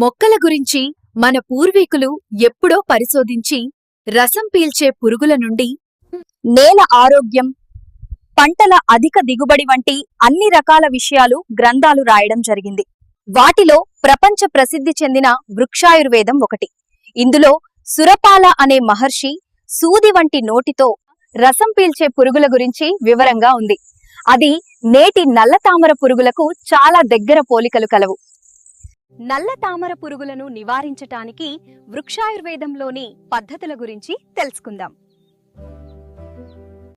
మొక్కల గురించి మన పూర్వీకులు ఎప్పుడో పరిశోధించి రసం పీల్చే పురుగుల నుండి నేల ఆరోగ్యం పంటల అధిక దిగుబడి వంటి అన్ని రకాల విషయాలు గ్రంథాలు రాయడం జరిగింది. వాటిలో ప్రపంచ ప్రసిద్ధి చెందిన వృక్షాయుర్వేదం ఒకటి. ఇందులో సురపాల అనే మహర్షి సూది వంటి నోటితో రసం పీల్చే పురుగుల గురించి వివరంగా ఉంది. అది నేటి నల్ల తామర పురుగులకు చాలా దగ్గర పోలికలు కలవు. నల్ల తామర పురుగులను నివారించటానికి వృక్షాయుర్వేదంలోని పద్ధతుల గురించి తెలుసుకుందాం.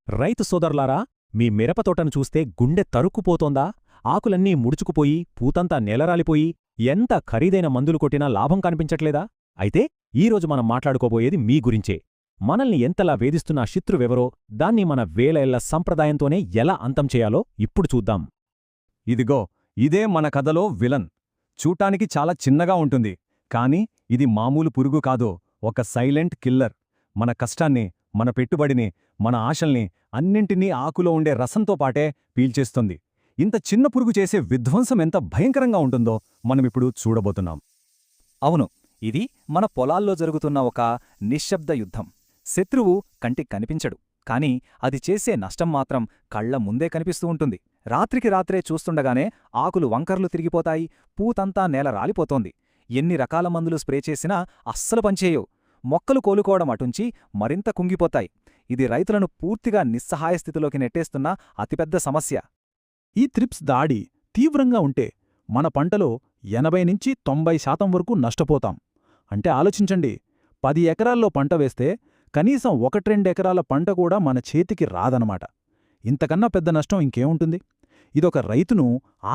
రైతు సోదరులారా మీ మిరప తోటను చూస్తే గుండె తరుక్కుపోతోందా? ఆకులన్నీ ముడుచుకుపోయి పూతంతా నేలరాలిపోయి ఎంత ఖరీదైన మందులు కొట్టినా లాభం కనిపించట్లేదా? అయితే ఈరోజు మనం మాట్లాడుకోబోయేది మీ గురించే. మనల్ని ఎంతలా వేధిస్తున్న శత్రువెవరో దాన్ని మన వేలఎళ్ళ సంప్రదాయంతోనే ఎలా అంతం చేయాలో ఇప్పుడు చూద్దాం. ఇదిగో ఇదే మన కథలో విలన్. చూటానికి చాలా చిన్నగా ఉంటుంది. కాని ఇది మామూలు పురుగు కాదో. ఒక సైలెంట్ కిల్లర్. మన కష్టాన్ని మన పెట్టుబడిని మన ఆశల్ని అన్నింటినీ ఆకులో ఉండే రసంతో పాటే పీల్చేస్తుంది. ఇంత చిన్న పురుగు చేసే విధ్వంసం ఎంత భయంకరంగా ఉంటుందో మనమిప్పుడు చూడబోతున్నాం. అవును ఇది మన పొలాల్లో జరుగుతున్న ఒక నిశ్శబ్ద యుద్ధం. శత్రువు కంటికి కనిపించడు. కాని అది చేసే నష్టం మాత్రం కళ్ళ ముందే కనిపిస్తూ ఉంటుంది. రాత్రికి రాత్రే చూస్తుండగానే ఆకులు వంకర్లు తిరిగిపోతాయి పూతంతా నేల రాలిపోతోంది. ఎన్ని రకాల మందులు స్ప్రే చేసినా అస్సలు పనిచేయవు. మొక్కలు కోలుకోవడం అటుంచి మరింత కుంగిపోతాయి. ఇది రైతులను పూర్తిగా నిస్సహాయ స్థితిలోకి నెట్టేస్తున్న అతిపెద్ద సమస్య. ఈ త్రిప్స్ దాడి తీవ్రంగా ఉంటే మన పంటలో ఎనభై నుంచి తొంభై శాతం వరకు నష్టపోతాం. అంటే ఆలోచించండి పది ఎకరాల్లో పంట వేస్తే కనీసం ఒకట్రెండెకరాల పంట కూడా మన చేతికి రాదనమాట. ఇంతకన్నా పెద్ద నష్టం ఇంకేముంటుంది? ఇదొక రైతును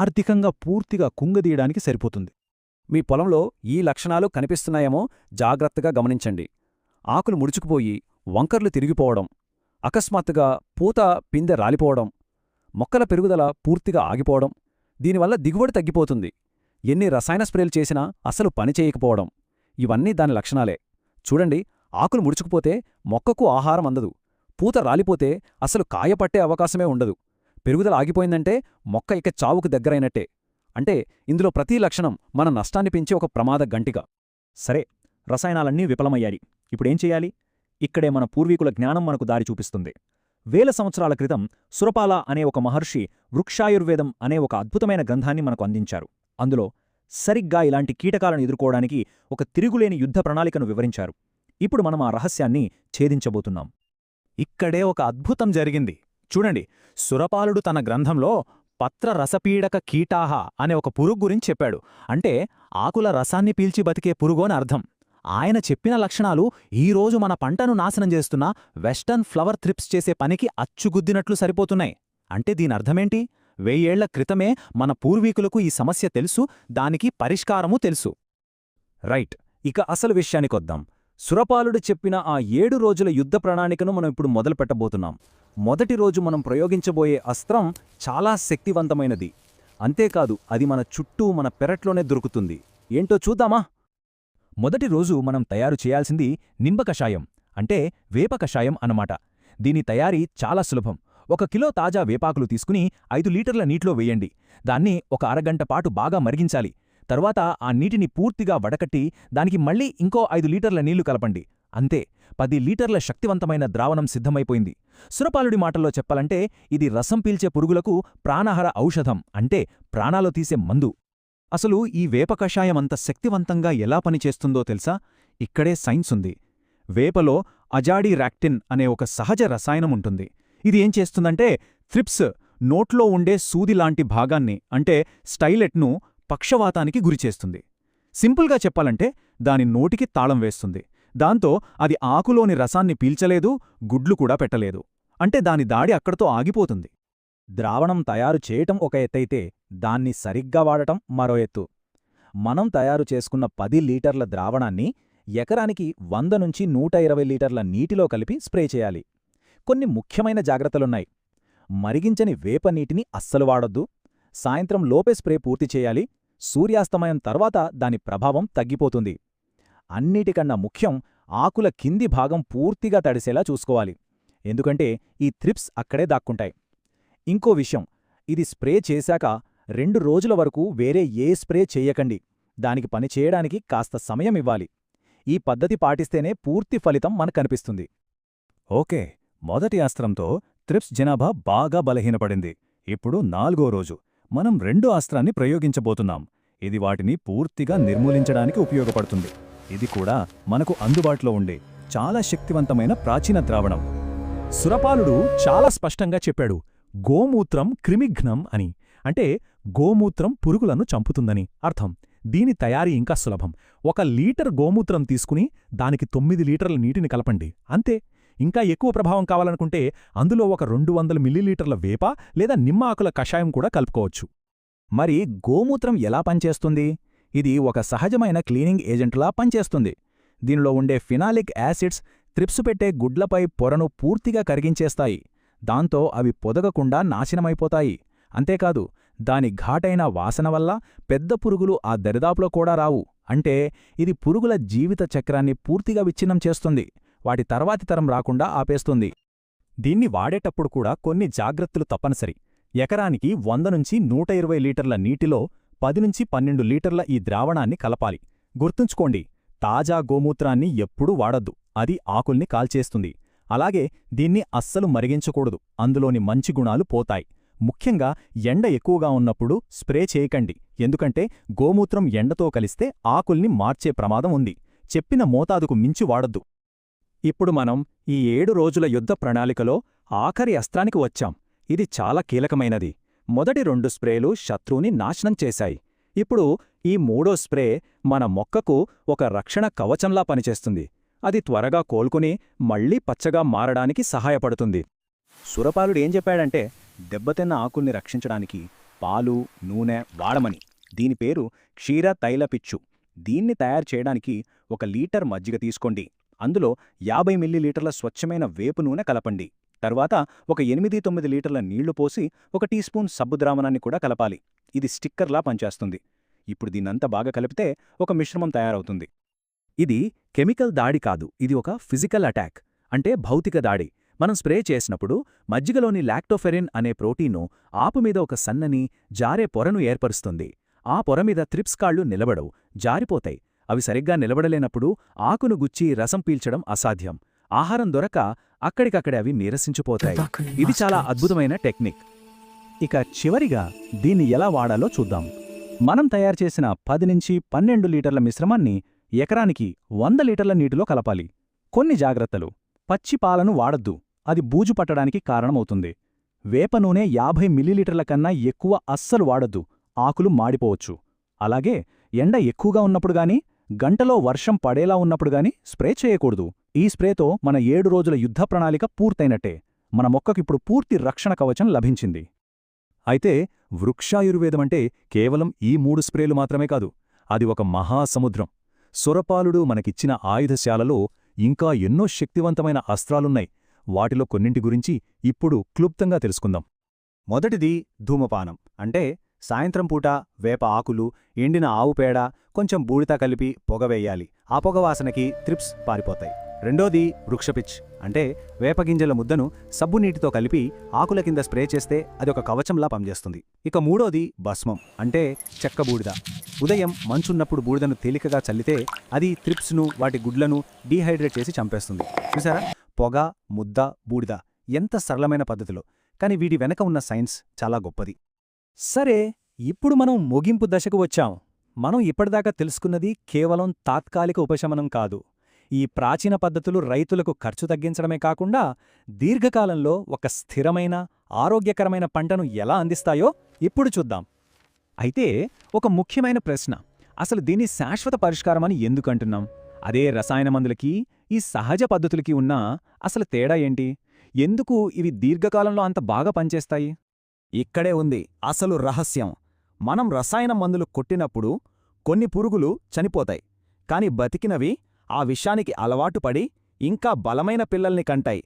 ఆర్థికంగా పూర్తిగా కుంగదీయడానికి సరిపోతుంది. మీ పొలంలో ఈ లక్షణాలు కనిపిస్తున్నాయేమో జాగ్రత్తగా గమనించండి. ఆకులు ముడుచుకుపోయి వంకర్లు తిరిగిపోవడం అకస్మాత్తుగా పూత పిందె రాలిపోవడం మొక్కల పెరుగుదల పూర్తిగా ఆగిపోవడం దీనివల్ల దిగుబడి తగ్గిపోతుంది. ఎన్ని రసాయన స్ప్రేలు చేసినా అసలు పని చేయకపోవడం ఇవన్నీ దాని లక్షణాలే. చూడండి ఆకులు ముడుచుకుపోతే మొక్కకు ఆహారం అందదు. పూత రాలిపోతే అసలు కాయపట్టే అవకాశమే ఉండదు. పెరుగుదల ఆగిపోయిందంటే మొక్క ఇక చావుకు దగ్గరైనట్టే. అంటే ఇందులో ప్రతి లక్షణం మన నష్టాన్ని పెంచే ఒక ప్రమాద గంటిక. సరే రసాయనాలన్నీ విఫలమయ్యాయి. ఇప్పుడేం చెయ్యాలి ఇక్కడే మన పూర్వీకుల జ్ఞానం మనకు దారి చూపిస్తుంది. వేల సంవత్సరాల క్రితం సురపాల అనే ఒక మహర్షి వృక్షాయుర్వేదం అనే ఒక అద్భుతమైన గ్రంథాన్ని మనకు అందించారు. అందులో సరిగ్గా ఇలాంటి కీటకాలను ఎదుర్కోవడానికి ఒక తిరుగులేని యుద్ధ ప్రణాళికను వివరించారు. ఇప్పుడు మనం ఆ రహస్యాన్ని ఛేదించబోతున్నాం. ఇక్కడే ఒక అద్భుతం జరిగింది. చూడండి సురపాలుడు తన గ్రంథంలో పత్ర రసపీడక కీటాహ అనే ఒక పురుగు గురించి చెప్పాడు. అంటే ఆకుల రసాన్ని పీల్చి బతికే పురుగు అని అర్థం. ఆయన చెప్పిన లక్షణాలు ఈరోజు మన పంటను నాశనం చేస్తున్న వెస్టర్న్ ఫ్లవర్ థ్రిప్స్ చేసే పనికి అచ్చుగుద్దినట్లు సరిపోతున్నాయి. అంటే దీని అర్థమేంటి? వెయ్యేళ్ళ క్రితమే మన పూర్వీకులకు ఈ సమస్య తెలుసు దానికి పరిష్కారమూ తెలుసు. రైట్ ఇక అసలు విషయానికొద్దాం. సురపాలుడు చెప్పిన ఆ ఏడు రోజుల యుద్ధ ప్రణాళికను మనం ఇప్పుడు మొదలు పెట్టబోతున్నాం. మొదటి రోజు మనం ప్రయోగించబోయే అస్త్రం చాలా శక్తివంతమైనది. అంతేకాదు అది మన చుట్టూ మన పెరట్లోనే దొరుకుతుంది. ఏంటో చూద్దామా? మొదటి రోజు మనం తయారు చేయాల్సింది నింబ కషాయం అంటే వేప కషాయం అన్నమాట. దీని తయారీ చాలా సులభం. ఒక కిలో తాజా వేపాకులు తీసుకుని ఐదు లీటర్ల నీటిలో వేయండి. దాన్ని ఒక అరగంట పాటు బాగా మరిగించాలి. తర్వాత ఆ నీటిని పూర్తిగా వడకట్టి దానికి మళ్ళీ ఇంకో ఐదు లీటర్ల నీళ్ళు కలపండి. అంతే పది లీటర్ల శక్తివంతమైన ద్రావణం సిద్ధమైపోయింది. సురపాలుడి మాటల్లో చెప్పాలంటే ఇది రసం పీల్చే పురుగులకు ప్రాణహర ఔషధం అంటే ప్రాణాలు తీసే మందు. అసలు ఈ వేపకషాయమంత శక్తివంతంగా ఎలా పనిచేస్తుందో తెలుసా? ఇక్కడే సైన్స్ ఉంది. వేపలో అజాడి రాక్టిన్ అనే ఒక సహజ రసాయనం ఉంటుంది. ఇది ఏం చేస్తుందంటే థ్రిప్స్ నోట్లో ఉండే సూదిలాంటి భాగాన్ని అంటే స్టైలెట్ను పక్షవాతానికి గురిచేస్తుంది సింపుల్గా చెప్పాలంటే దాని నోటికి తాళం వేస్తుంది. దాంతో అది ఆకులోని రసాన్ని పీల్చలేదు గుడ్లు కూడా పెట్టలేదు. అంటే దాని దాడి అక్కడతో ఆగిపోతుంది. ద్రావణం తయారు చేయటం ఒక ఎత్తైతే దాన్ని సరిగ్గా వాడటం మరో ఎత్తు. మనం తయారు చేసుకున్న పది లీటర్ల ద్రావణాన్ని ఎకరానికి వంద నుంచి నూట ఇరవై లీటర్ల నీటిలో కలిపి స్ప్రే చేయాలి. కొన్ని ముఖ్యమైన జాగ్రత్తలున్నాయి. మరిగించని వేప నీటిని అస్సలు వాడొద్దు. సాయంత్రం లోపే స్ప్రే పూర్తి చేయాలి సూర్యాస్తమయం తర్వాత దాని ప్రభావం తగ్గిపోతుంది. అన్నిటికన్నా ముఖ్యం ఆకుల కింది భాగం పూర్తిగా తడిసేలా చూసుకోవాలి. ఎందుకంటే ఈ త్రిప్స్ అక్కడే దాక్కుంటాయి. ఇంకో విషయం ఇది స్ప్రే చేశాక రెండు రోజుల వరకు వేరే ఏ స్ప్రే చెయ్యకండి దానికి పనిచేయడానికి కాస్త సమయం ఇవ్వాలి. ఈ పద్ధతి పాటిస్తేనే పూర్తి ఫలితం మనకనిపిస్తుంది ఓకే మొదటి అస్త్రంతో త్రిప్స్ జనాభా బాగా బలహీనపడింది. ఇప్పుడు నాలుగో రోజు. మనం రెండో అస్త్రాన్ని ప్రయోగించబోతున్నాం. ఇది వాటిని పూర్తిగా నిర్మూలించడానికి ఉపయోగపడుతుంది. ఇది కూడా మనకు అందుబాటులో ఉండే చాలా శక్తివంతమైన ప్రాచీన ద్రావణం. సురపాలుడు చాలా స్పష్టంగా చెప్పాడు గోమూత్రం క్రిమిఘ్నం అని. అంటే గోమూత్రం పురుగులను చంపుతుందని అర్థం. దీని తయారీ ఇంకా సులభం. ఒక లీటర్ గోమూత్రం తీసుకుని దానికి తొమ్మిది లీటర్ల నీటిని కలపండి. అంతే. ఇంకా ఎక్కువ ప్రభావం కావాలనుకుంటే అందులో ఒక రెండు వందల మిల్లీలీటర్ల వేప లేదా నిమ్మ ఆకుల కషాయం కూడా కలుపుకోవచ్చు. మరి గోమూత్రం ఎలా పనిచేస్తుంది? ఇది ఒక సహజమైన క్లీనింగ్ ఏజెంట్లా పనిచేస్తుంది. దీనిలో ఉండే ఫినాలిక్ యాసిడ్స్ త్రిప్సు పెట్టే గుడ్లపై పొరను పూర్తిగా కరిగించేస్తాయి. దాంతో అవి పొదగకుండా నాశనమైపోతాయి. అంతేకాదు దాని ఘాటైన వాసన వల్ల పెద్ద పురుగులు ఆ దరిదాపులో కూడా రావు. అంటే ఇది పురుగుల జీవిత చక్రాన్ని పూర్తిగా విచ్ఛిన్నం చేస్తుంది. వాటి తర్వాతి తరం రాకుండా ఆపేస్తుంది. దీన్ని వాడేటప్పుడు కూడా కొన్ని జాగ్రత్తలు తప్పనిసరి. ఎకరానికి వంద నుంచి నూట ఇరవై లీటర్ల నీటిలో పది నుంచి పన్నెండు లీటర్ల ఈ ద్రావణాన్ని కలపాలి. గుర్తుంచుకోండి తాజా గోమూత్రాన్ని ఎప్పుడూ వాడొద్దు. అది ఆకుల్ని కాల్చేస్తుంది. అలాగే దీన్ని అస్సలు మరిగించకూడదు. అందులోని మంచి గుణాలు పోతాయి. ముఖ్యంగా ఎండ ఎక్కువగా ఉన్నప్పుడు స్ప్రే చేయకండి. ఎందుకంటే గోమూత్రం ఎండతో కలిస్తే ఆకుల్ని మార్చే ప్రమాదం ఉంది. చెప్పిన మోతాదుకు మించి వాడద్దు. ఇప్పుడు మనం ఈ ఏడు రోజుల యుద్ధ ప్రణాళికలో ఆఖరి అస్త్రానికి వచ్చాం. ఇది చాలా కీలకమైనది. మొదటి రెండు స్ప్రేలు శత్రువుని నాశనం చేశాయి. ఇప్పుడు ఈ మూడో స్ప్రే మన మొక్కకు ఒక రక్షణ కవచంలా పనిచేస్తుంది. అది త్వరగా కోలుకుని మళ్ళీ పచ్చగా మారడానికి సహాయపడుతుంది. సురపాలుడేం చెప్పాడంటే దెబ్బతిన్న ఆకుల్ని రక్షించడానికి పాలు నూనె వాడమని. దీని పేరు క్షీర తైలపిచ్చు. దీన్ని తయారు చేయడానికి ఒక లీటర్ మజ్జిగ తీసుకోండి. అందులో యాభై మిల్లీలీటర్ల స్వచ్ఛమైన వేపు నూనె కలపండి. తర్వాత ఒక ఎనిమిది తొమ్మిది లీటర్ల నీళ్ళు పోసి ఒక టీ స్పూన్ సబ్బు ద్రావణాన్ని కూడా కలపాలి. ఇది స్టిక్కర్లా పనిచేస్తుంది. ఇప్పుడు దీన్నంతా బాగా కలిపితే ఒక మిశ్రమం తయారవుతుంది. ఇది కెమికల్ దాడి కాదు. ఇది ఒక ఫిజికల్ అటాక్. అంటే భౌతిక దాడి. మనం స్ప్రే చేసినప్పుడు మజ్జిగలోని లాక్టోఫెరిన్ అనే ప్రోటీను ఆపు మీద ఒక సన్నని జారే పొరను ఏర్పరుస్తుంది. ఆ పొర మీద త్రిప్స్ కాళ్ళు నిలబడవు. జారిపోతాయి. అవి సరిగ్గా నిలబడలేనప్పుడు ఆకును గుచ్చి రసం పీల్చడం అసాధ్యం. ఆహారం దొరక అక్కడికక్కడే అవి నీరసించిపోతాయి. ఇది చాలా అద్భుతమైన టెక్నిక్. ఇక చివరిగా దీన్ని ఎలా వాడాలో చూద్దాం. మనం తయారు చేసిన పది నుంచి పన్నెండు లీటర్ల మిశ్రమాన్ని ఎకరానికి వంద లీటర్ల నీటిలో కలపాలి. కొన్ని జాగ్రత్తలు. పచ్చి పాలను వాడద్దు. అది బూజు పట్టడానికి కారణమవుతుంది. వేప నూనె యాభై మిల్లీలీటర్ల కన్నా ఎక్కువ అస్సలు వాడద్దు. ఆకులు మాడిపోవచ్చు. అలాగే ఎండ ఎక్కువగా ఉన్నప్పుడు గాని గంటలో వర్షం పడేలా ఉన్నప్పుడు గాని స్ప్రే చేయకూడదు. ఈ స్ప్రేతో మన ఏడు రోజుల యుద్ధ ప్రణాళిక పూర్తయినట్టే. మన మొక్కకిప్పుడు పూర్తి రక్షణ కవచం లభించింది. అయితే వృక్షాయుర్వేదమంటే కేవలం ఈ మూడు స్ప్రేలు మాత్రమే కాదు అది ఒక మహాసముద్రం. సురపాలుడు మనకిచ్చిన ఆయుధశాలలో ఇంకా ఎన్నో శక్తివంతమైన అస్త్రాలున్నాయి. వాటిలో కొన్నింటి గురించి ఇప్పుడు క్లుప్తంగా తెలుసుకుందాం. మొదటిది ధూమపానం. అంటే సాయంత్రం పూట వేప ఆకులు ఎండిన ఆవు పేడ కొంచెం బూడిత కలిపి పొగ వేయాలి. ఆ పొగ వాసనకి త్రిప్స్ పారిపోతాయి. రెండోది వృక్షపిచ్ అంటే వేపగింజల ముద్దను సబ్బు నీటితో కలిపి ఆకుల కింద స్ప్రే చేస్తే అది ఒక కవచంలా పనిచేస్తుంది. ఇక మూడోది భస్మం. అంటే చెక్క బూడిద. ఉదయం మంచున్నప్పుడు బూడిదను తేలికగా చల్లితే అది త్రిప్స్ను వాటి గుడ్లను డీహైడ్రేట్ చేసి చంపేస్తుంది. చూసారా? పొగ ముద్ద బూడిద ఎంత సరళమైన పద్ధతిలో. కానీ వీటి వెనక ఉన్న సైన్స్ చాలా గొప్పది. సరే ఇప్పుడు మనం ముగింపు దశకు వచ్చాం. మనం ఇప్పటిదాకా తెలుసుకున్నది కేవలం తాత్కాలిక ఉపశమనం కాదు. ఈ ప్రాచీన పద్ధతులు రైతులకు ఖర్చు తగ్గించడమే కాకుండా దీర్ఘకాలంలో ఒక స్థిరమైన ఆరోగ్యకరమైన పంటను ఎలా అందిస్తాయో ఇప్పుడు చూద్దాం. అయితే ఒక ముఖ్యమైన ప్రశ్న. అసలు దీని శాశ్వత పరిష్కారమని ఎందుకంటున్నాం? అదే రసాయన మందులకి ఈ సహజ పద్ధతులకి ఉన్న అసలు తేడా ఏంటి? ఎందుకు ఇవి దీర్ఘకాలంలో అంత బాగా పనిచేస్తాయి? ఇక్కడే ఉంది అసలు రహస్యం. మనం రసాయన మందులు కొట్టినప్పుడు కొన్ని పురుగులు చనిపోతాయి. కాని బతికినవి ఆ విషానికి అలవాటు పడి ఇంకా బలమైన పిల్లల్ని కంటాయి.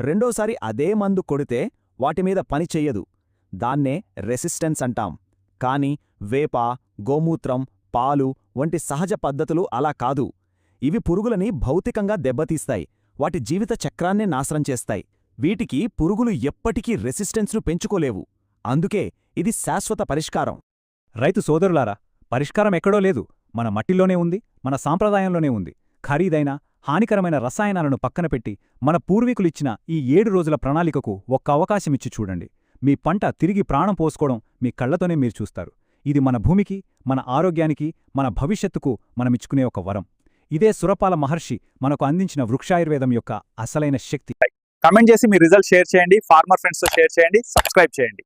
రెండోసారి అదే మందు కొడితే వాటిమీద పని చెయ్యదు. దాన్నే రెసిస్టెన్స్ అంటాం. కాని వేప గోమూత్రం పాలు వంటి సహజ పద్ధతులు అలా కాదు. ఇవి పురుగులని భౌతికంగా దెబ్బతీస్తాయి. వాటి జీవిత చక్రాన్నే నాశనం చేస్తాయి. వీటికి పురుగులు ఎప్పటికీ రెసిస్టెన్స్ను పెంచుకోలేవు. అందుకే ఇది శాశ్వత పరిష్కారం. రైతు సోదరులారా పరిష్కారం ఎక్కడో లేదు. మన మట్టిలోనే ఉంది మన సాంప్రదాయంలోనే ఉంది. ఖరీదైన హానికరమైన రసాయనాలను పక్కన పెట్టి మన పూర్వీకులిచ్చిన ఈ ఏడు రోజుల ప్రణాళికకు ఒక్క అవకాశమిచ్చి చూడండి. మీ పంట తిరిగి ప్రాణం పోసుకోవడం మీ కళ్ళతోనే మీరు చూస్తారు. ఇది మన భూమికి మన ఆరోగ్యానికి మన భవిష్యత్తుకు మనమిచ్చుకునే ఒక వరం. ఇదే సురపాల మహర్షి మనకు అందించిన వృక్షాయుర్వేదం యొక్క అసలైన శక్తి. కమెంట్ చేసి మీ రిజల్ట్ షేర్ చేయండి. ఫార్మర్ ఫ్రెండ్స్తో షేర్ చేయండి. సబ్స్క్రైబ్ చేయండి.